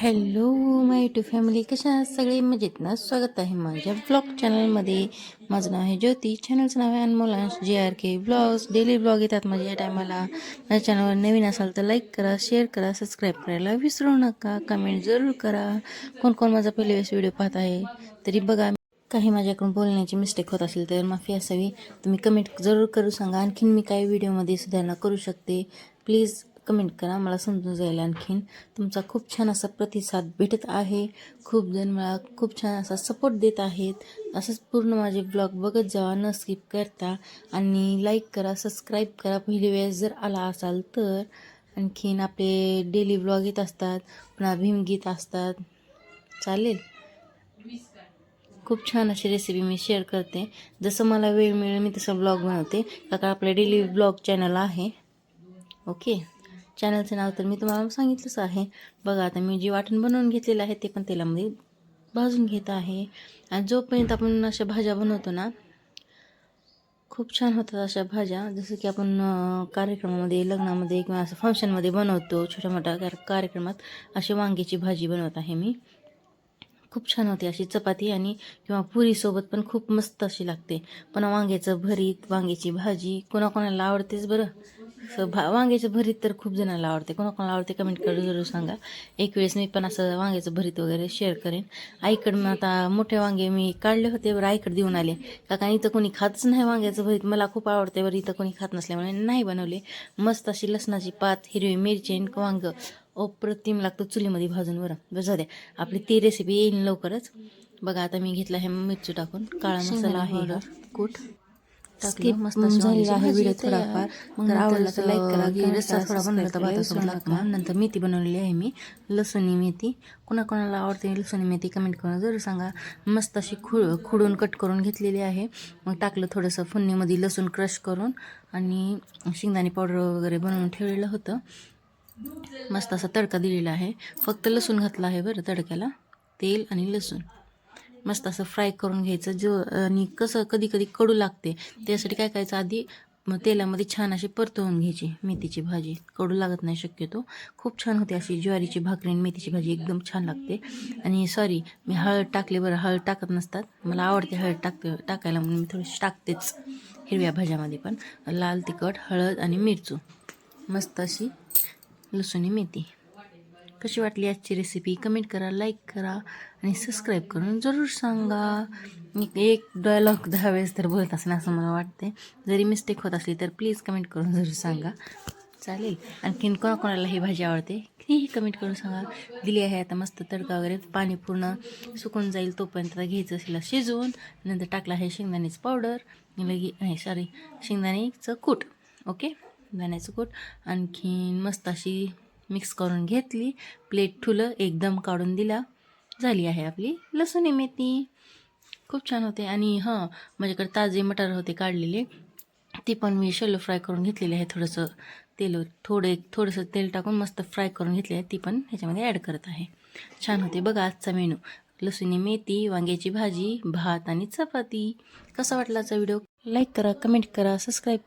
Hello my to family कशा आहात सगळे? मजेत ना? स्वागत आहे माझ्या ब्लॉग चॅनलमध्ये माझं नाव आहे ज्योती. चॅनलचं नाव आहे Anmol J R K blogs daily blog येतात माझ्या या टायमाला माझ्या चॅनलवर नवीन असाल तर लाईक करा शेअर करा सबस्क्राईब करायला विसरू नका. कमेंट जरूर करा. कोण कोण माझा पहिले वेळेस व्हिडिओ पाहत आहे तरी बघा. काही माझ्याकडून बोलण्याची मिस्टेक होत असेल तर माफी असावी. तुम्ही कमेंट जरूर करू सांगा. आणखीन मी काही व्हिडिओमध्ये सुधारणा करू शकते. प्लीज कमेंट करा मला समजून जाईल आणखीन. तुमचा खूप छान असा प्रतिसाद भेटत आहे. खूप जण मला खूप छान असा सपोर्ट देत आहेत. असंच पूर्ण माझे ब्लॉग बघत जावा न स्किप करता. आणि लाईक करा सबस्क्राईब करा. पहिली वेळेस जर आला असाल तर आणखीन आपले डेली ब्लॉग येत असतात पुन्हा भीमगीत असतात. चालेल? खूप छान अशी रेसिपी मी शेअर करते. जसं मला वेळ मिळेल मी तसं ब्लॉग बनवते. का आपलं डेली ब्लॉग चॅनल आहे. ओके चॅनलचं नाव तर मी तुम्हाला सांगितलंच आहे. बघा आता मी जी वाटण बनवून घेतलेलं आहे ते पण तेलामध्ये भाजून घेत आहे. आणि जोपर्यंत आपण अशा भाज्या बनवतो ना खूप छान होतात अशा भाज्या. जसं की आपण कार्यक्रमामध्ये लग्नामध्ये किंवा असं फंक्शनमध्ये बनवतो छोट्या मोठ्या कार्यक्रमात अशी वांग्याची भाजी बनवत आहे मी. खूप छान होते अशी चपाती आणि किंवा पुरीसोबत पण खूप मस्त अशी लागते. पण वांग्याचं भरीत वांग्याची भाजी कोणाकोणाला आवडतेच बरं. स भा वांग्याचं भरीत तर खूप जणांना आवडते. कोणाकोणाला आवडते कमेंट करून जरूर सांगा. एक वेळेस मी पण असं वांग्याचं भरीत वगैरे शेअर करेन. आईकडं आता मोठे वांगे मी काढले होते बरं आईकडे देऊन आले. कारण इथं कोणी खातच नाही वांग्याचं भरीत. मला खूप आवडते बरं इथं कोणी खात नसल्यामुळे नाही बनवले. मस्त अशी लसणाची पात हिरवी मिरची आणि वांग. अप्रतिम लागतं चुलीमध्ये भाजून बरं. बस द्या. आपली ती रेसिपी येईल लवकरच. बघा आता मी घेतला आहे मिरची टाकून. काळा मसाला आहे कूट. Skip मस्त झालेला झालेला आहे आहे video व्हिडिओ थोडाफार. मग आवडला तर लाईक करा की रस्सा थोडा बनवला तर भातासोबत लागला नंतर मेथी बनवलेली आहे मी. लसणी मेथी. कोणाकोणाला आवडते लसणी मेथी कमेंट करून जरूर सांगा. मस्त अशी खु खुडून कट करून घेतलेली आहे. मग टाकलं थोडंसं फुन्नीमध्ये लसूण क्रश करून आणि शेंगदाणे पावडर वगैरे बनवून ठेवलेलं होतं. मस्त असा तडका दिलेला आहे. फक्त लसूण घातला आहे बरं तडक्याला. तेल आणि लसूण. मस्त असं फ्राय करून घ्यायचं. जो आणि कसं कधी कधी कडू लागते त्यासाठी काय करायचं आधी मग तेलामध्ये छान अशी परतवून घ्यायची मेथीची भाजी. कडू लागत नाही शक्यतो. खूप छान होते अशी ज्वारीची भाकरी आणि मेथीची भाजी एकदम छान लागते. आणि सॉरी मी हळद टाकले बरं. हळद टाकत नसतात. मला आवडते हळद टाकते टाकायला म्हणून मी थोडीशी टाकतेच हिरव्या भाज्यामध्ये पण. लाल तिखट हळद आणि मिरचू. मस्त अशी लसूणी मेथी. कशी वाटली आजची रेसिपी कमेंट करा लाईक करा आणि सबस्क्राईब करून जरूर सांगा. मी एक डायलॉग दहा वेळेस तर बोलत असेल असं मला वाटते जरी मिस्टेक होत असली तर प्लीज कमेंट करून जरूर सांगा. चालेल. आणखीन कोणाकोणाला ही भाजी आवडते? तीही कमेंट करून सांगा. दिली आहे आता मस्त तडका वगैरे. पाणी पूर्ण सुकून जाईल तोपर्यंत आता घ्यायचं असेल शिजवून नंतर टाकला आहे शेंगदाण्याचं पावडर लगी नाही सॉरी शेंगदाण्याचं कूट. ओके दाण्याचं कूट. आणखीन मस्त अशी मिक्स करून घेतली. प्लेट ठुलं एकदम काढून दिला. झाली आहे आपली लसूणी मेथी खूप छान होते. आणि हां माझ्याकडे ताजे मटार होते काढलेले. ती पण मी शेलो फ्राय करून घेतलेले आहे. थोडंसं तेल थोडे थोडंसं तेल टाकून मस्त फ्राय करून घेतले आहे. ती पण ह्याच्यामध्ये ॲड करत आहे. छान होते बघा आजचा मेनू लसुणी मेथी वांग्याची भाजी भात आणि चपाती. कसा वाटला आजचा व्हिडिओ लाईक करा कमेंट करा सबस्क्राईब करा.